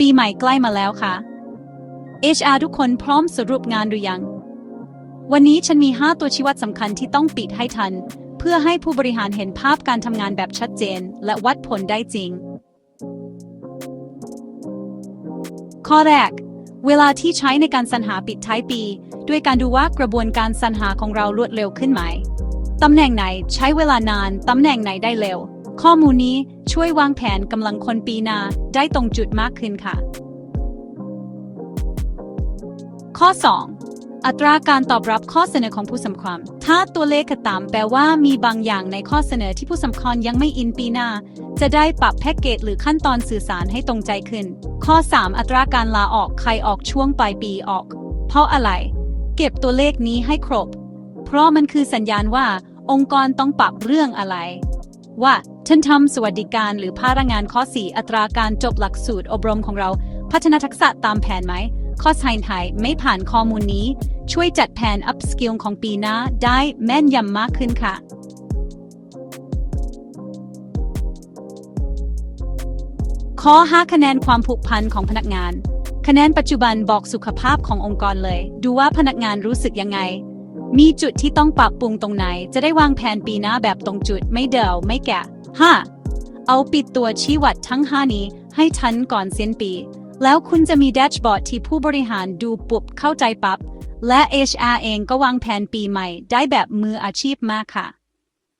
ปีใหม่ใกล้มาแล้วค่ะ HR ทุกคนพร้อมสรุปงานหรือยัง วันนี้ฉันมี 5 ตัวชี้วัดสำคัญที่ต้องปิดให้ทัน เพื่อให้ผู้บริหารเห็นภาพการทำงานแบบชัดเจน และวัดผลได้จริง ข้อแรก เวลาที่ใช้ในการสรรหาปิดท้ายปี ด้วยการดูว่ากระบวนการสรรหาของเรารวดเร็วขึ้นไหม ตำแหน่งไหนใช้เวลานาน ตำแหน่งไหนได้เร็ว ข้อมูลนี้ช่วยวางแผนกำลังคนปีหนาได้ตรงจุดมากขึ้นค่ะ ข้อ 2 อัตราการตอบรับข้อเสนอของผู้สำคัญ ถ้าตัวเลขกระต่ำแปลว่ามีบางอย่างในข้อเสนอที่ผู้สำคัญยังไม่อินปีหน้า จะได้ปรับแพ็กเกจหรือขั้นตอนสื่อสารให้ตรงใจขึ้น ข้อ 3 อัตราการลาออกใครออกช่วงปลายปีออก เพราะอะไร เก็บตัวเลขนี้ให้ครบ เพราะมันคือสัญญาณว่าองค์กรต้องปรับเรื่องอะไรว่า ท่านทำสวัสดิการหรือพนักงานข้อ 4 อัตราการจบหลักสูตรอบรมของเรา พัฒนาทักษะตามแผนไหม ข้อไซน์ไทยไม่ผ่านข้อมูลนี้ ช่วยจัดแผน up skill ของปีหน้าได้แม่นยำมากขึ้นค่ะข้อ5คะแนนความผูกพันของพนักงาน คะแนนปัจจุบันบอกสุขภาพขององค์กรเลย ดูว่าพนักงานรู้สึกยังไง มีจุดที่ต้องปรับปรุงตรงไหน จะได้วางแผนปีหน้าแบบตรงจุดไม่เดาไม่แกะ 5. เอาปิดตัวชี้วัดทั้ง 5 นี้ให้ทันก่อนสิ้นปี แล้วคุณจะมีแดชบอร์ดที่ผู้บริหารดูปุบเข้าใจปับ๊บและ HR เองก็วางแผนปีใหม่ได้แบบมืออาชีพมากค่ะ